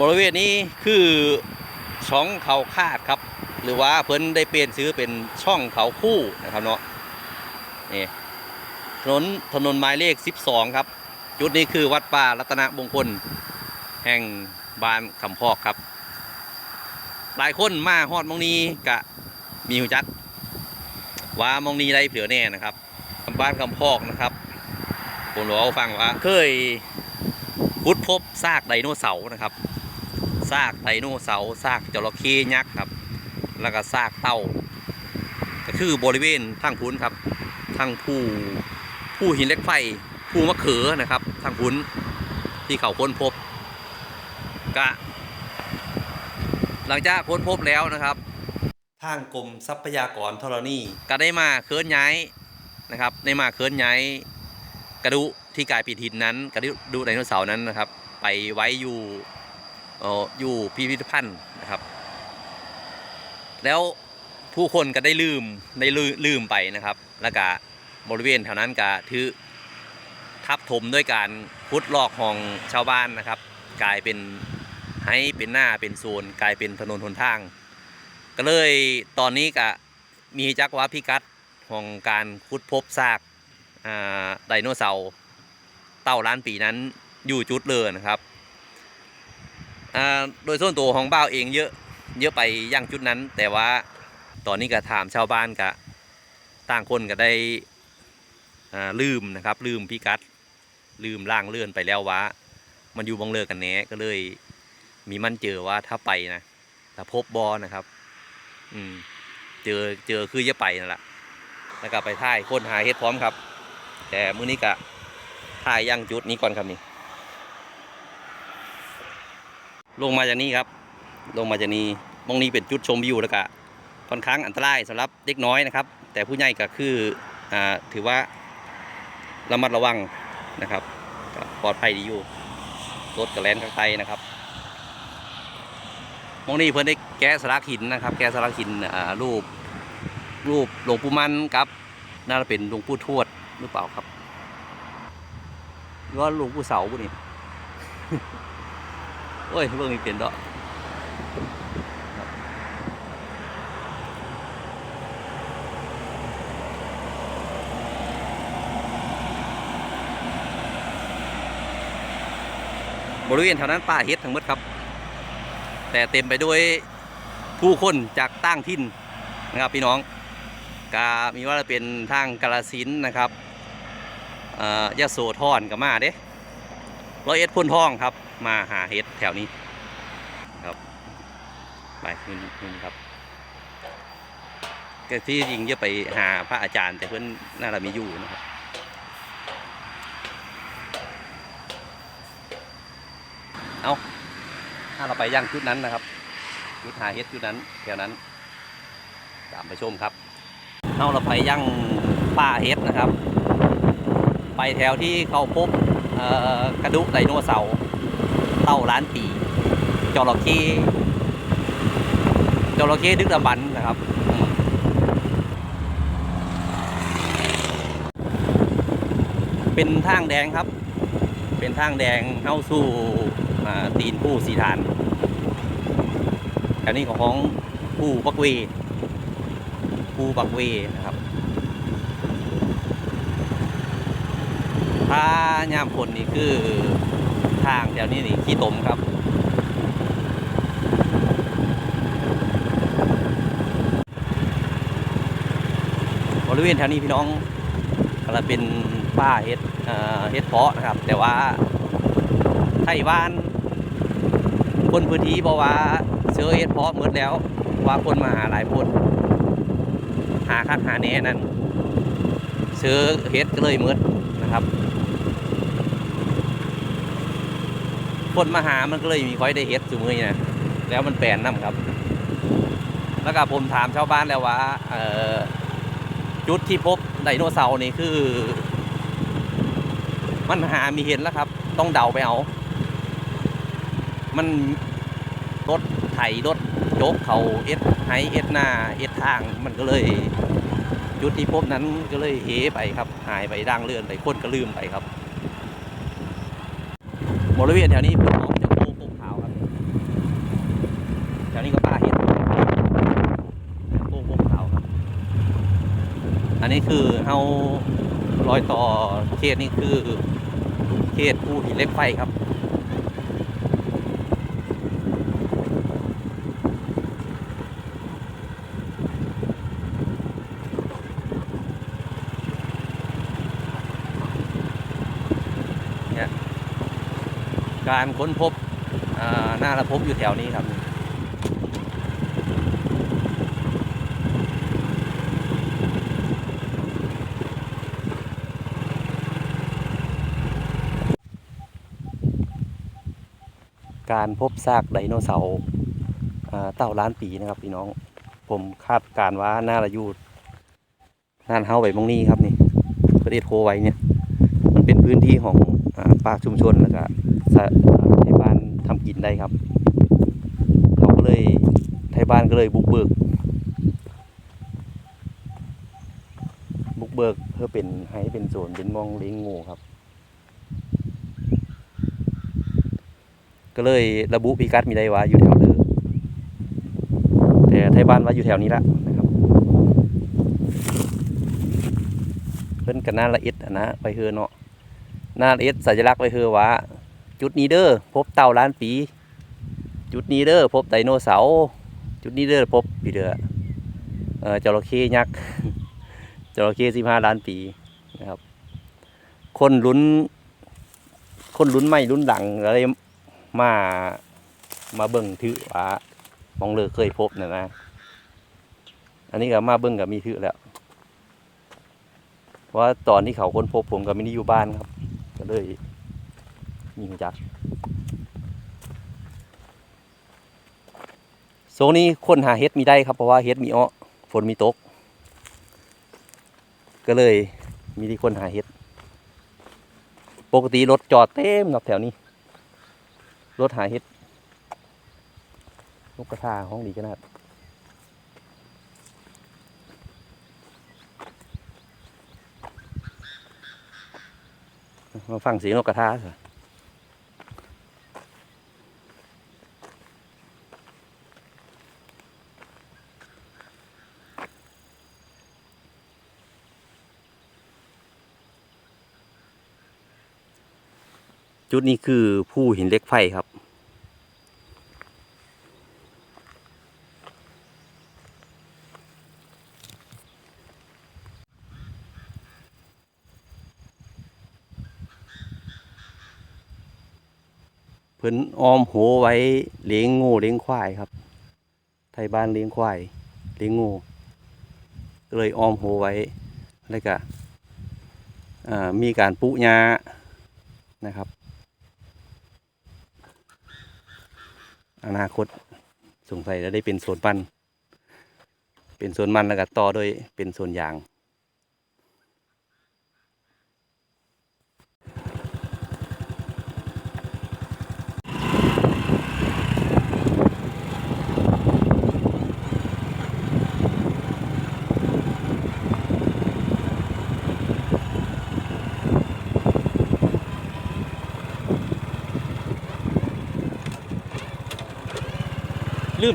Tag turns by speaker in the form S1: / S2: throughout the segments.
S1: บริเวณนี้คือช่องเขาคาดครับ หรือว่าเพิ่นได้เปลี่ยนซื้อเป็นช่องเขาคู่นะครับเนาะนี่ถนนถนนหมายเลข 12 ครับ จุดนี้คือวัดป่ารัตนมงคล แห่งบ้านคำพอกครับ หลายคนมาฮอดมองนี้กะมีหูจัก ว่ามองนี้ได้เผื่อแน่นะครับบ้านคำพอกนะครับผมบอกให้ฟังว่าเคยพุดพบซากไดโนเสาร์นะครับ ซากไดโนเสาร์ซากจระเข้ยักษ์ครับ แล้วก็ซากเต่าก็คือบริเวณทางพุ้นครับทางผู้ผู้หินเหล็กไฟผู้มะเขือนะครับทางพุ้นที่เขาค้นพบกะหลังจากค้นพบแล้วนะครับ ทางกรมทรัพยากรธรณีก็ได้มาเคลื่อนย้ายนะครับได้มาเคลื่อนย้ายกระดูกที่กลายเป็นหินนั้น กระดูกไดโนเสาร์นั้นนะครับ ไปไว้อยู่เอยู่พิพิธภัณฑ์นะครับ แล้วผู้คนก็ได้ลืมได้ลืมไปนะครับ แล้วก็บริเวณแถวนั้นก็ถือทับถมด้วยการพุดลอกของชาวบ้านนะครับ กลายเป็นให้เป็นหน้าเป็นโซนกลายเป็นถนนหนทาง ก็เลยตอนนี้ก็มีจักว่าพิกัดของการขุดพบซากไดโนเสาร์เต่าล้านปีนั้นอยู่จุดเลยนะครับ โดยส่วนตัวของบ้าวเองเยอะเยอะไปย่างจุดนั้น แต่ว่าตอนนี้ก็ถามชาวบ้านก็ต่างคนก็ได้ลืมนะครับ ลืมพิกัด ลืมล่างเลื่อนไปแล้วว่ามันอยู่บงเลิกกันแน่ก็เลยมีมั่นเจอว่าถ้าไปนะถ้าพบบอนะครับ อืม เจอเจอคือจะไปนั่นแหละแล้วก็ไปท่ายค้นหาเฮ็ดพร้อมครับ แต่มื้อนี้ก็ท่ายย่างจุดนี้ก่อนครับนี่ ลงมาจากนี้ครับ ลงมาจากนี้มองนี้เป็นจุดชมวิวแล้วก็ค่อนข้างอันตรายสำหรับเด็กน้อยนะครับ แต่ผู้ใหญ่ก็คืออ่าถือว่าระมัดระวังนะครับปลอดภัยดีอยู่รถกระแลนข้างใต้นะครับมองนี่เพิ่นได้แกะสลักหินนะครับ แกะสลักหินอ่ารูปรูปหลวงปู่มันครับน่าจะเป็นหลวงปู่ทวดหรือเปล่าครับหรือว่าหลวงปู่เสาบุนี่ โอ้ยเบิ่งมีเปลี่ยนดอกบริเวณแถวนั้นป่าเฮ็ดทั้งหมดครับ แต่เต็มไปด้วยผู้คนจากต่างถิ่นนะครับพี่น้องกามีว่าเป็นทางกาลสินนะครับเอ่อยะโสธรก็มาเด้ ร้อยเอ็ดพ้นทองครับ มาหาเห็ดแถวนี้ครับไปนี่นี่ครับก็ที่จริงจะไปหาพระอาจารย์ แต่เพื่อนน่าจะมีอยู่นะครับเอาถ้าเราไปย่างจุดนั้นนะครับจุดหาเฮ็ดจุดนั้นแถวนั้นตามไปชมครับเอาเราไปย่างป่าเฮ็ดนะครับ ไปแถวที่เขาพบ กระดูกไดโนเสาร์เต่าล้านปีจระเข้จระเข้ดึกดำบรรนะครับเป็นทางแดงครับ เป็นทางแดงเข้าสู่ตีนผู้สีฐานแถวนี้ของผู้ปักเวผู้ปักเวนะครับ ถ้ายามฝนนี่คือทางแถวนี้นี่ขี้ตมครับบริเวณแถวนี้พี่น้องก็จะเป็นป้าเฮ็ดเฮ็ดเพาะนะครับ แต่ว่าไทยบ้าน คนพื้นที่บอกว่าเสือเฮ็ดเพาะหมดแล้ว ว่าคนมาหาหลายคนหาคักหาแน่นั่นเสือเฮ็ดก็เลยหมดนะครับ คนมาหามันก็เลยมีค่อยได้เฮ็ดสมือนี่นะแล้วมันแปลนน้ำครับ แล้วก็ผมถามชาวบ้านแล้วว่าจุดที่พบไดโนเสาร์นี่คือ มันหามีเห็นแล้วครับ ต้องเดาไปเอา มันรถไถรถโจกเขาเอ็ดไฮเอ็ดหน้าเอ็ดทางมันก็เลยจุดที่พบนั้นก็เลยเหไปครับ หายไปด่างเลื่อนไปคนก็ลืมไปครับ บริเวณแถวนี้เป็นหนองจากโกโงขาวครับแถวนี้ก็ปลาเห็ดโกโกขาวครับ อันนี้คือเฮารอยต่อเขตนี่คือเขตภูหินเล็กไฟครับ การค้นพบอ่าหน้าระพบอยู่แถวนี้ครับการพบซากไดโนเสาร์เต่าล้านปีนะครับพี่น้อง ผมคาดการว่าน่าจะยู่น่านเฮาไปมองนี้ครับนี่ประเทศโคไว้เนี่ย มันเป็นพื้นที่ของอป่าชุมชนแล้วก็ ไทยบ้านทำกินได้ครับ เขาก็เลยไทยบ้านก็เลยบุกเบิก บุกเบิกเพื่อเป็นให้เป็นโซนเป็นมองเลี้ยงงูครับ ก็เลยระบุพิกัดมีได้ว่าอยู่แถวเลยแต่ไทยบ้านว่าอยู่แถวนี้ละนะครับ เพิ่นกันน่าละเอียดอะนะไปเฮือเนาะน่าละเอียดสัญลักษณ์ไปเฮือว่า จุดนี้เด้อพบเต่าล้านปี จุดนี้เด้อพบไดโนเสาร์จุดนี้เด้อพบปีเดือเออจระเข้ยักษ์จระเข้สิบห้าล้านปีนะครับ คนลุ้น คนลุ้นไม่ลุ้นหลังอะไรมามาเบิ่งถือว่ามองเลยเคยพบนะนะ อันนี้ก็มาเบิ่งกับมีถือแล้วว่าตอนที่เขาค้นพบผมก็ไม่ได้อยู่บ้านครับ ก็เลย มีหูจักโซนนี้คนหาเฮ็ดมีได้ครับเพราะว่าเฮ็ดมีอ้อฝนมีตก ก็เลยมีที่คนหาเฮ็ด ปกติรถจอดเต็มครับแถวนี้ รถหาเฮ็ดนกกระทาห้องดีขนาดมาฟังเสียงนกกระทาสิ จุดนี้คือผู้หินเล็กไฟครับ เพิ่นออมโหไว้เลี้ยงงูเลี้ยงควายครับ ไทยบ้านเลี้ยงควายเลี้ยงงูเลยออมโหไว้แล้วก็มีการปุยานะครับ อนาคตสงสัยจะได้เป็นสวนปัน เป็นสวนมันแล้วก็ต่อโดยเป็นสวนยาง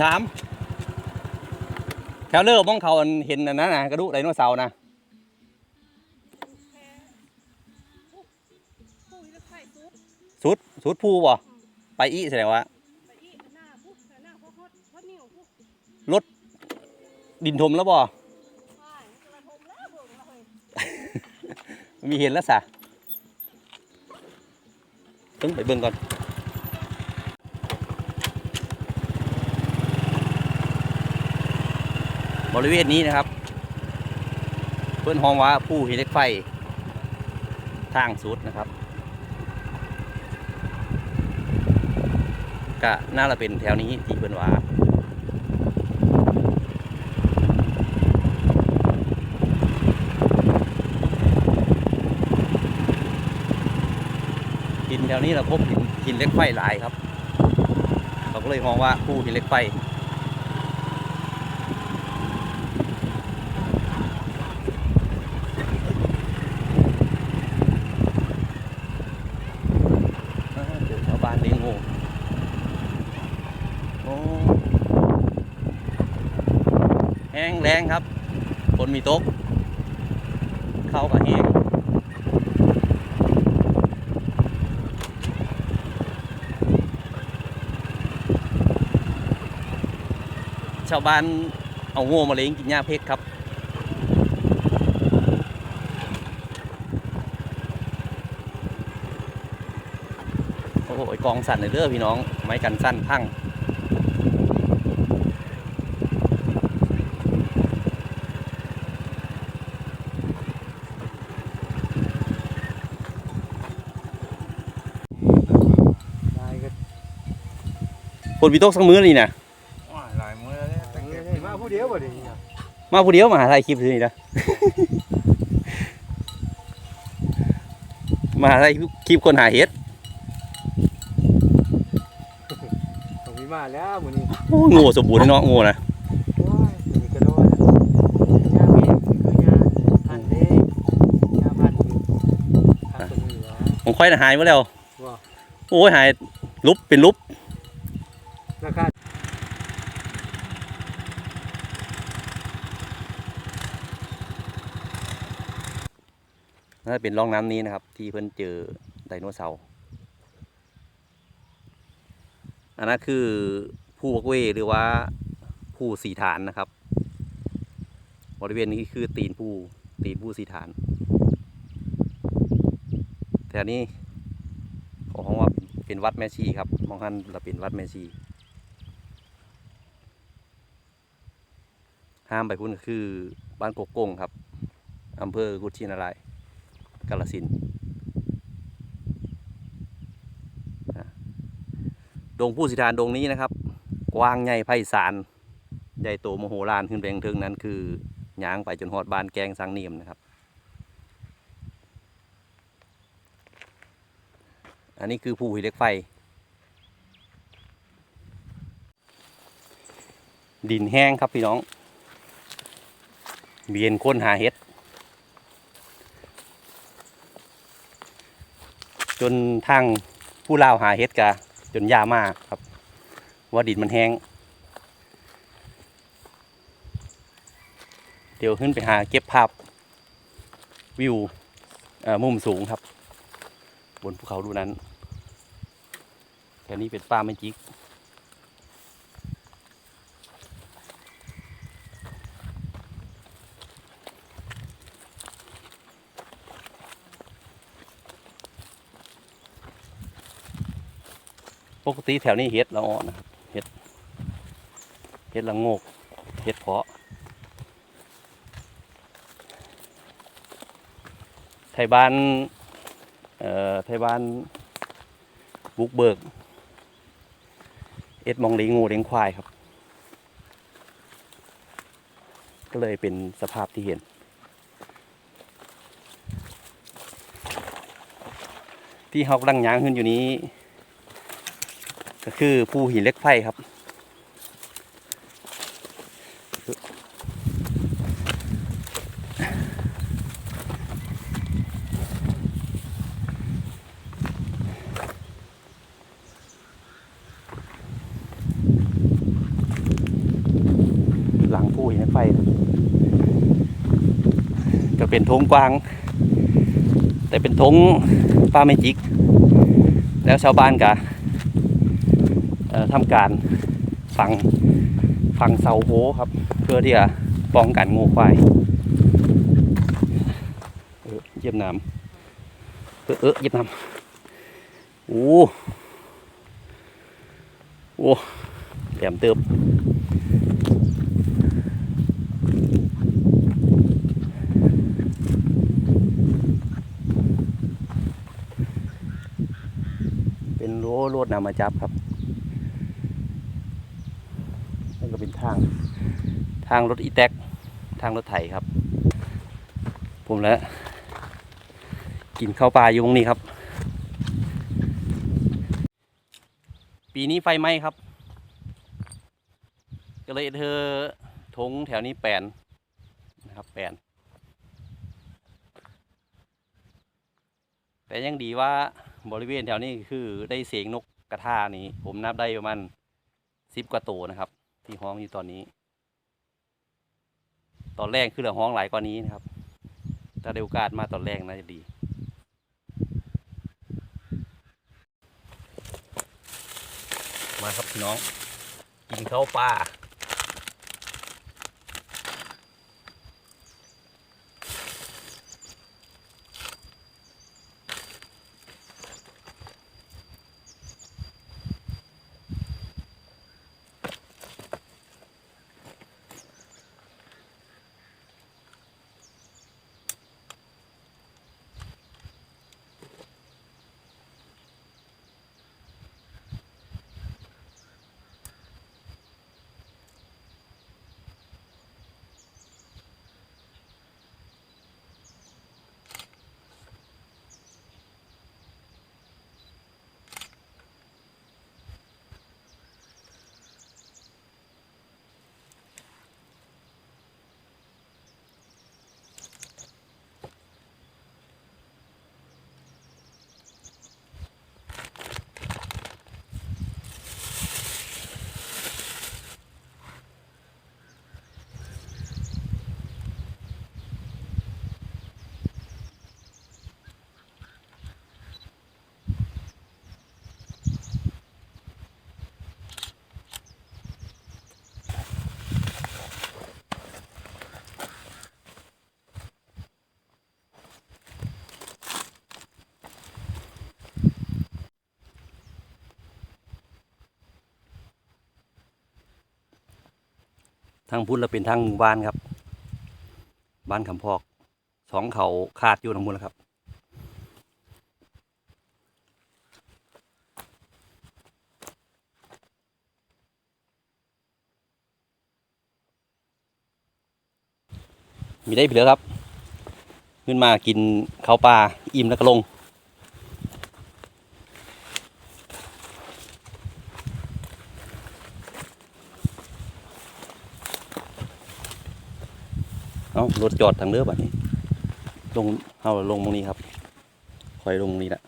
S1: ถาม แถวเลิกมองเขาอันเห็นอันนั้นนะกระดูกไดโนเสาร์นะ
S2: ปุ้ยแล้วไข่ซุป
S1: สุดสุดภูบ่ไปอีแสดงว่า
S2: ไปอีกหน้าปุ๊บหน้าพอฮอดฮอดนิ้วปุ๊บ
S1: ดินทมแล้วบ่
S2: ใช่กระทมแล้วเบิ่งแล้วเฮ้ย
S1: มีเห็นแล้วสะต้องไปเบิ่งก่อน บริเวณนี้นะครับ เพื่อนห้องว่าผู้หินเล็กไฟ ทางสุดนะครับก็น่าจะเป็นแถวนี้ที่เพื่อนว่าหินแถวนี้เราพบหินหินเล็กไฟหลายครับ เราก็เลยมองว่าผู้หินเล็กไฟ อ่าเดี๋ยวชาวบ้านเลี้ยงงูโอ้แห้งแรงครับฝนมีตก เข้าก็แห้งชาวบ้านเอาโง่มาเลี้ยงกินหญ้าเพกครับ โอ้โหกองสั่นเลยเด้อพี่น้อง ไม้กันสั้นพัง คนพี่ตกสักมื้อนี่นะ
S3: ว้ายลายมือแล้วตั้งแต่มาผู้เดียวบ่ได้เนี่ย
S1: มาผู้เดียวมาหาถ่ายคลิปซื่อนี่นะ มาหาถ่ายคลิปคนหาเห็ด
S3: ต้องมีมาแล้วมื้อนี้
S1: โอ้โง่สมบูรณ์เลยเนาะโง่นะ
S3: โอ้ยมีกระโดดยาเมฆคือยาพันเด้ยาพันคือพันตรงนี้วะ
S1: ของค่อยน่ะหายมาแล้ว
S3: ว่า
S1: โอ้ยหายลุบเป็นลุบ
S3: ราคา
S1: น่าจะเป็นร่องน้ำนี้นะครับ ที่เพิ่นเจอไดโนเสาร์อันนั้นคือผู้วักเวหรือว่าผู้สีฐานนะครับ บริเวณนี้คือตีนผู้ตีนผู้สีฐานแถวนี้ของว่าเป็นวัดแม่ชีครับมองหันเราเป็นวัดแม่ชี ห้ามไปพุ่นก็คือบ้านกกกงครับอำเภอกุชินารายกาลสินดงผู้สิทานดงนี้นะครับ กว้างใหญ่ไพศาลใหญ่โตโมโหลานขึ้นไปทางเทิงนั้นคือหยางไปจนหอดบานแกงสังเนียมนะครับ อันนี้คือภูหิเหล็กไฟ ดินแห้งครับพี่น้อง เบียนค้นหาเห็ด จนทางผู้ล่าหาเฮ็ดกะจนยามากครับ ว่าดินมันแห้ง เดี๋ยวขึ้นไปหาเก็บภาพ วิวมุมสูงครับ บนภูเขาดูนั้นแถวนี้เป็นป่าไม่จิก กติแถวนี้เห็ดละอ่อนเห็ดเห็ดละงกเห็ดเพาะ ไทยบ้าน เอ่อ ไทยบ้าน บุกเบิก เอ็ดมองเลี้ยงงูเลี้ยงควายครับ ก็เลยเป็นสภาพที่เห็น ที่เขากำลังย่างขึ้นอยู่นี้ ก็คือภูหินเล็กไฟครับ หลังภูหินเล็กไฟก็เป็นทงกว้าง แต่เป็นทงปลาเมจิก แล้วชาวบ้านกะ ทำการฝังฝังเสาโหครับ เพื่อที่จะป้องกันงูควายเออเยี่ยมน้ำเออเออเยี่ยมน้ำโอ้โอ้แหลมเติบเป็นรั้วรวดนำมาจับครับ นั่นก็เป็นทางทางรถอีแท็กทางรถไถครับ ผมแล้วกินข้าวปลาอยู่ตรงนี้ครับ ปีนี้ไฟไหม้ครับ ก็เลยเธอทงแถวนี้แปลนนะครับแปลนแต่ยังดีว่าบริเวณแถวนี้คือได้เสียงนกกระทานี้ ผมนับได้ประมาณสิบกว่าตัวนะครับ ที่ห้องอยู่ตอนนี้ ตอนแรกคือเราห้องหลายกว่านี้นะครับ ถ้าได้โอกาสมาตอนแรกน่าจะดี มาครับพี่น้อง กินข้าวปลา ทางพุทธเราเป็นทางหมู่บ้านครับ บ้านคำพอกสองเขาขาดอยู่ทั้งหมดแล้วครับมีได้เผือครับ ขึ้นมากินข้าวปลาอิ่มแล้วก็ลง เอารถจอดทางเรือแบบนี้ ลงเอาลงตรงนี้ครับคอยลงตรงนี้แหละ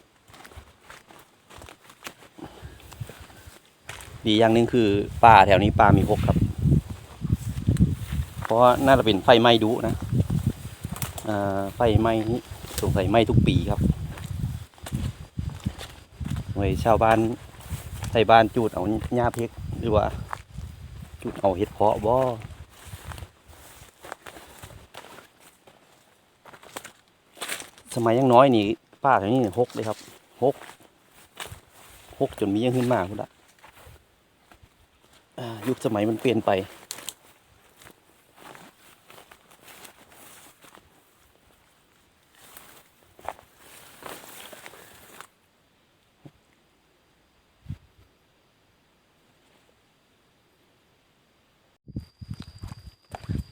S1: ดีอย่างหนึ่งคือป่าแถวนี้ป่ามีพกครับ เพราะน่าจะเป็นไฟไหม้ดุนะไฟไหม้สงสัยไหม้ทุกปีครับหน่วยชาวบ้านไทยบ้านจูดเอาหญ้าเพกหรือว่าจูดเอาเห็ดเพาะบ่ สมัยยังน้อยนี่ป้าแถวนี้หกเลยครับหกหกจนมียังขึ้นมากพุ่นละยุคสมัยมันเปลี่ยนไป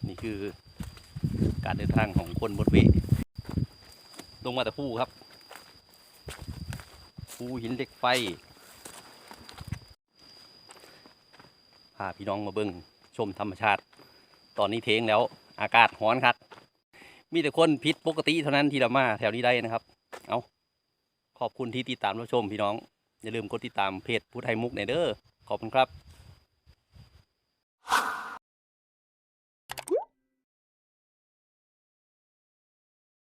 S1: นี่คือการเดินทางของคนบนเว ลงมาแต่ภูครับภูหินเหล็กไฟพาพี่น้องมาเบิ่งชมธรรมชาติ ตอนนี้เทงแล้ว อากาศร้อนครับ มีแต่คนพิษปกติเท่านั้นที่เรามาแถวนี้ได้นะครับ เอาขอบคุณที่ติดตามรับชมพี่น้อง อย่าลืมกดติดตามเพจผู้ไทยมุกในยเด้อขอบคุณครับ